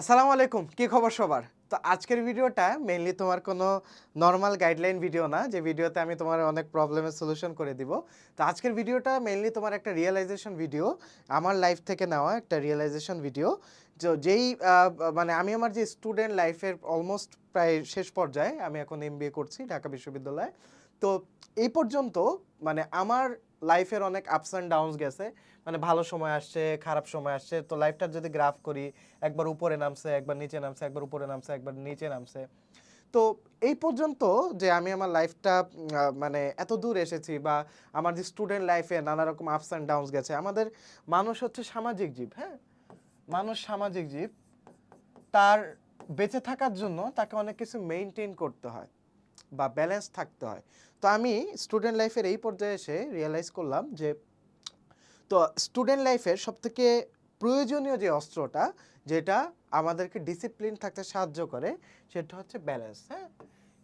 আসসালামু আলাইকুম, কি খবর সবার? তো আজকের ভিডিওটা মেইনলি তোমার কোনো নর্মাল গাইডলাইন ভিডিও না, যে ভিডিওতে আমি তোমার অনেক প্রবলেমের সলিউশন করে দিব। তো আজকের ভিডিওটা মেইনলি তোমার একটা রিয়েলাইজেশন ভিডিও আমার লাইফ থেকে নেওয়া একটা রিয়েলাইজেশন ভিডিও তো যেই মানে আমি আমার যে স্টুডেন্ট লাইফের অলমোস্ট প্রায় শেষ পর্যায়ে আমি এখন এম করছি ঢাকা বিশ্ববিদ্যালয়ে। তো এই পর্যন্ত মানে আমার লাইফের অনেক আপস অ্যান্ড ডাউনস গেছে। মানে ভালো সময় আসছে, খারাপ সময় আসছে। তো লাইফটা যদি গ্রাফ করি, একবার উপরে নামছে, একবার নিচে নামছে, একবার উপরে নামছে, একবার নিচে নামছে। তো এই পর্যন্ত যে আমি আমার লাইফটা মানে এত দূর এসেছি বা আমার যে স্টুডেন্ট লাইফে নানা রকম আপস অ্যান্ড ডাউনস গেছে, আমাদের মানুষ হচ্ছে সামাজিক জীব হ্যাঁ? মানুষ সামাজিক জীব, তার বেঁচে থাকার জন্য তাকে অনেক কিছু মেনটেন করতে হয় বা ব্যালেন্স থাকতে হয়। তো আমি স্টুডেন্ট লাইফের এই পর্যায়ে এসে রিয়েলাইজ করলাম যে, তো স্টুডেন্ট লাইফের সবথেকে প্রয়োজনীয় যে অস্ত্রটা, যেটা আমাদেরকে ডিসিপ্লিন থাকতে সাহায্য করে, সেটা হচ্ছে ব্যালেন্স হ্যাঁ?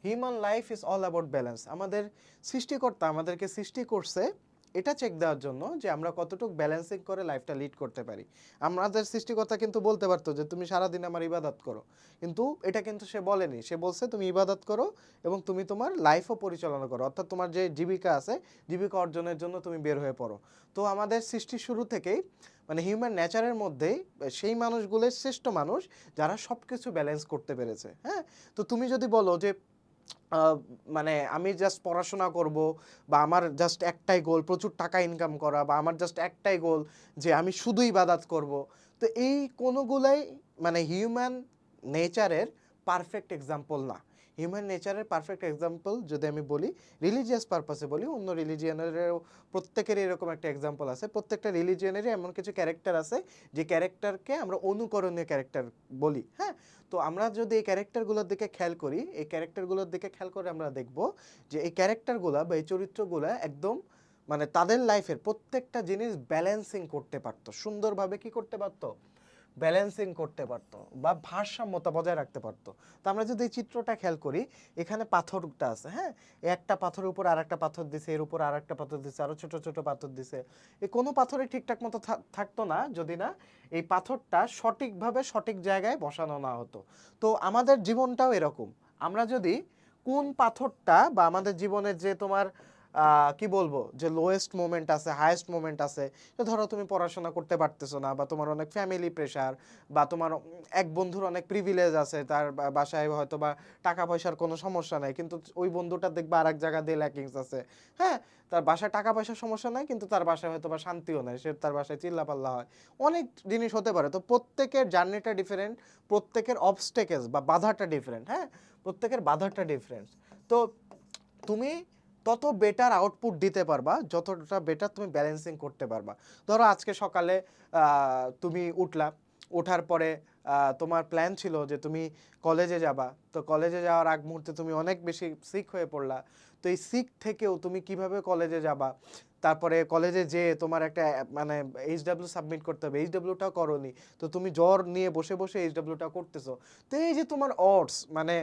Human life is all about balance আমাদের সৃষ্টিকর্তা আমাদেরকে সৃষ্টি করছে এটা চেক দেওয়ার জন্য যে আমরা কতটুকু ব্যালেন্সিং করে লাইফটা লিড করতে পারি। আমাদের সৃষ্টিকর্তা কিন্তু বলতে পারতো যে, তুমি সারাদিন আমার ইবাদত করো। কিন্তু এটা কিন্তু সে বলেনি। সে বলছে, তুমি ইবাদত করো এবং তুমি তোমার লাইফও পরিচালনা করো। অর্থাৎ তোমার যে জীবিকা আছে, জীবিকা অর্জনের জন্য তুমি বের হয়ে পড়ো। তো আমাদের সৃষ্টি শুরু থেকেই মানে হিউম্যান নেচারের মধ্যেই সেই মানুষগুলোর শ্রেষ্ঠ মানুষ যারা সব কিছু ব্যালেন্স করতে পেরেছে। হ্যাঁ? তো তুমি যদি বলো যে মানে আমি জাস্ট পড়াশোনা করব বা আমার জাস্ট একটাই গোল প্রচুর টাকা ইনকাম করা বা আমার জাস্ট একটাই গোল যে আমি শুধুই বাদাত করব। তো এই কোনোগুলাই মানে হিউম্যান নেচারের পারফেক্ট এক্সাম্পল না। হিউম্যান নেচারের পারফেক্ট এক্সাম্পল যদি আমি বলি রিলিজিয়াস পারপাসে বলি, অন্য রিলিজিয়ানেরও প্রত্যেকের এরকম একটা এক্সাম্পল আছে। প্রত্যেকটা রিলিজিয়ানেরই এমন কিছু ক্যারেক্টার আছে যে ক্যারেক্টারকে আমরা অনুকরণীয় ক্যারেক্টার বলি হ্যাঁ? তো আমরা যদি এই ক্যারেক্টারগুলোর দিকে খেয়াল করি, এই ক্যারেক্টারগুলোর দিকে খেয়াল করে আমরা দেখব যে এই ক্যারেক্টারগুলো বা এই চরিত্রগুলো একদম মানে তাদের লাইফের প্রত্যেকটা জিনিস ব্যালেন্সিং করতে পারতো। সুন্দরভাবে কি করতে পারতো? ব্যালেন্সিং করতে পারতো বা ভারসাম্যতা বজায় রাখতে পারতো। তো আমরা যদি এই চিত্রটা খেয়াল করি, এখানে পাথরটা আছে হ্যাঁ? একটা পাথরের উপর আর একটা পাথর দিছে, এর উপর আর একটা পাথর দিছে, আরও ছোট ছোট পাথর দিছে। এই কোনো পাথরে ঠিকঠাক মতো থাকতো না যদি না এই পাথরটা সঠিকভাবে সঠিক জায়গায় বসানো না হতো। তো আমাদের জীবনটাও এরকম। আমরা যদি কোন পাথরটা বা আমাদের জীবনের যে তোমার কি বলব? যে লোয়েস্ট মোমেন্ট আছে হায়েস্ট মোমেন্ট আছে। ধরো তুমি পড়াশোনা করতে পারতেছো না বা তোমার অনেক ফ্যামিলি প্রেশার বা তোমার এক বন্ধুর অনেক প্রিভিলেজ আছে, তার বাসায় হয়তো বা টাকা পয়সার কোনো সমস্যা নাই, কিন্তু ওই বন্ধুটা দেখবা আর এক জায়গা দিয়ে ল্যাকিংস আছে। হ্যাঁ তার বাসায় টাকা পয়সার সমস্যা নাই, কিন্তু তার বাসায় হয়তো বা শান্তিও নাই, সে তার বাসায় চিল্লাপাল্লা হয়। অনেক জিনিস হতে পারে। তো প্রত্যেকের জার্নিটা ডিফারেন্ট প্রত্যেকের অবস্টেকেলস বা বাধাটা ডিফারেন্ট হ্যাঁ? প্রত্যেকের বাধাটা ডিফারেন্ট তো তুমি তত বেটার আউটপুট দিতে পারবা, যতটা বেটার তুমি ব্যালেন্সিং করতে পারবা। ধরো আজকে সকালে তুমি উঠলা, ওঠার পরে তোমার প্ল্যান ছিল যে তুমি কলেজে যাবা। তো কলেজে যাওয়ার আগ মুহূর্তে তুমি অনেক বেশি সিক হয়ে পড়লা। তো এই সিক থেকেও তুমি কীভাবে কলেজে যাবা? তারপরে কলেজে যে তোমার একটা মানে এইচডাব্লিউ সাবমিট করতে হবে। এইচডাব্লিউটাও করনি। তো তুমি জ্বর নিয়ে বসে বসে এইচডাব্লিউটা করতেছো। তো এই যে তোমার অর্ডস মানে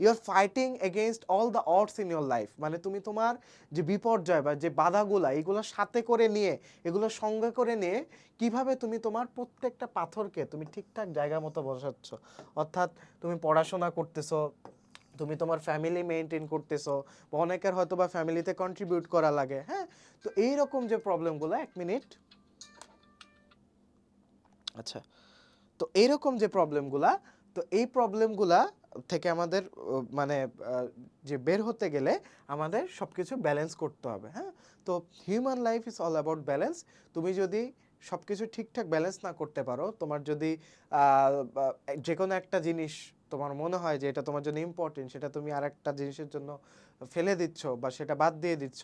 you are fighting against all the odds in your life মানে তুমি তোমার যে বিপর্যয় বা যে বাধাগুলা, এগুলো সাথে করে নিয়ে, এগুলো সঙ্গে করে নিয়ে কীভাবে তুমি তোমার প্রত্যেকটা পাথরকে তুমি ঠিকঠাক জায়গা মতো বসাচ্ছ? অর্থাৎ তুমি পড়াশোনা করতেছো, তুমি তোমার ফ্যামিলি মেনটেন করতেছো, বা অনেকের হয়তো বা ফ্যামিলিতে কন্ট্রিবিউট করা লাগে হ্যাঁ? তো এইরকম যে প্রবলেমগুলো এক মিনিট আচ্ছা তো এইরকম যে প্রবলেমগুলা তো এই প্রবলেমগুলা থেকে আমাদের মানে যে বের হতে গেলে আমাদের সব কিছু ব্যালেন্স করতে হবে হ্যাঁ? তো human life is all about balance তুমি যদি সব কিছু ঠিকঠাক ব্যালেন্স না করতে পারো, তোমার যদি যে কোনো একটা জিনিস তোমার মনে হয় যে এটা তোমার জন্য ইম্পর্টেন্ট সেটা তুমি আর একটা জিনিসের জন্য ফেলে দিচ্ছ বা সেটা বাদ দিয়ে দিচ্ছ,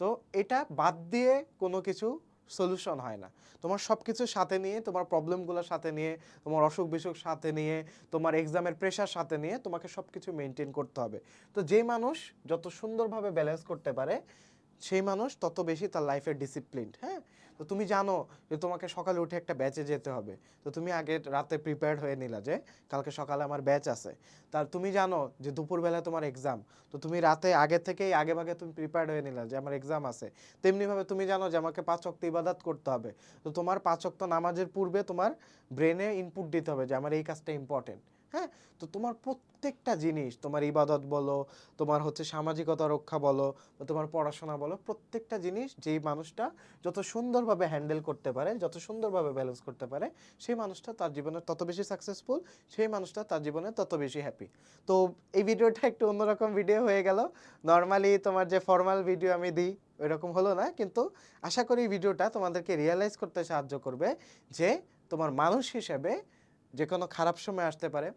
তো এটা বাদ দিয়ে কোনো কিছু সলিউশন হয় না। তোমার সব কিছু সাথে নিয়ে, তোমার প্রবলেমগুলোর সাথে নিয়ে, তোমার অসুখ বিসুখ সাথে নিয়ে, তোমার এক্সামের প্রেশার সাথে নিয়ে তোমাকে সব কিছু মেনটেন করতে হবে। তো যে মানুষ যত সুন্দরভাবে ব্যালেন্স করতে পারে, সেই মানুষ তত বেশি তার লাইফের ডিসিপ্লিন হ্যাঁ? তো তুমি জানো যে তোমাকে সকালে উঠে একটা ব্যাচে যেতে হবে। তো তুমি আগে রাতে প্রিপেয়ার্ড হয়ে নিলা যে কালকে সকালে আমার ব্যাচ আছে। তার তুমি জানো যে দুপুরবেলা তোমার এক্সাম তো তুমি রাতে আগে থেকেই আগে ভাগে তুমি প্রিপেয়ার্ড হয়ে নিলা যে আমার এক্সাম আছে। তেমনিভাবে তুমি জানো যে আমাকে পাঁচ অক্ত ইবাদত করতে হবে। তো তোমার পাঁচ অক্ত নামাজের পূর্বে তোমার ব্রেনে ইনপুট দিতে হবে যে আমার এই কাজটা ইম্পর্টেন্ট হ্যাঁ? তো তোমার প্রত্যেকটা জিনিস, তোমার ইবাদত বলো, তোমার হচ্ছে সামাজিকতা রক্ষা বলো, বা তোমার পড়াশোনা বলো, প্রত্যেকটা জিনিস যেই মানুষটা যত সুন্দরভাবে হ্যান্ডেল করতে পারে, যত সুন্দরভাবে ব্যালেন্স করতে পারে, সেই মানুষটা তার জীবনে তত বেশি সাকসেসফুল সেই মানুষটা তার জীবনে তত বেশি হ্যাপি তো এই ভিডিওটা একটু অন্যরকম ভিডিও হয়ে গেল। নর্মালি তোমার যে ফর্মাল ভিডিও আমি দিই, ওইরকম হলো না, কিন্তু আশা করি ভিডিওটা তোমাদেরকে রিয়েলাইজ করতে সাহায্য করবে যে তোমার মানুষ হিসেবে যে কোনো খারাপ সময় আসতে পারে,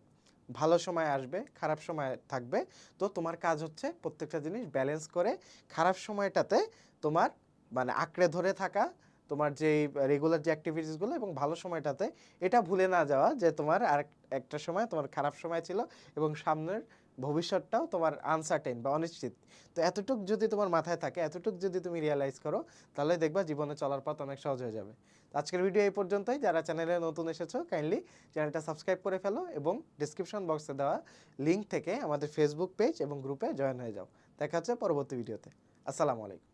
ভালো সময় আসবে, খারাপ সময় থাকবে, তো তোমার কাজ হচ্ছে প্রত্যেকটা জিনিস ব্যালেন্স করে খারাপ সময়টাতে তোমার মানে আঁকড়ে ধরে থাকা, তোমার যেই রেগুলার যে অ্যাক্টিভিটিসগুলো এবং ভালো সময়টাতে এটা ভুলে না যাওয়া যে তোমার আর একটা সময় তোমার খারাপ সময় ছিল এবং সামনের ভবিষ্যৎটাও তোমার আনসার্টেন বা অনিশ্চিত। তো এতটুক যদি তোমার মাথায় থাকে, এতটুক যদি তুমি রিয়েলাইজ করো, তাহলে দেখবা জীবনে চলার পথ অনেক সহজ হয়ে যাবে। আজকের ভিডিও এই পর্যন্তই। যারা চ্যানেলে নতুন এসেছ কাইন্ডলি চ্যানেলটা সাবস্ক্রাইব করে ফেলো এবং ডিসক্রিপশন বক্সে দেওয়া লিঙ্ক থেকে আমাদের ফেসবুক পেজ এবং গ্রুপে জয়েন হয়ে যাও। দেখা হচ্ছে পরবর্তী ভিডিওতে আসসালামু আলাইকুম।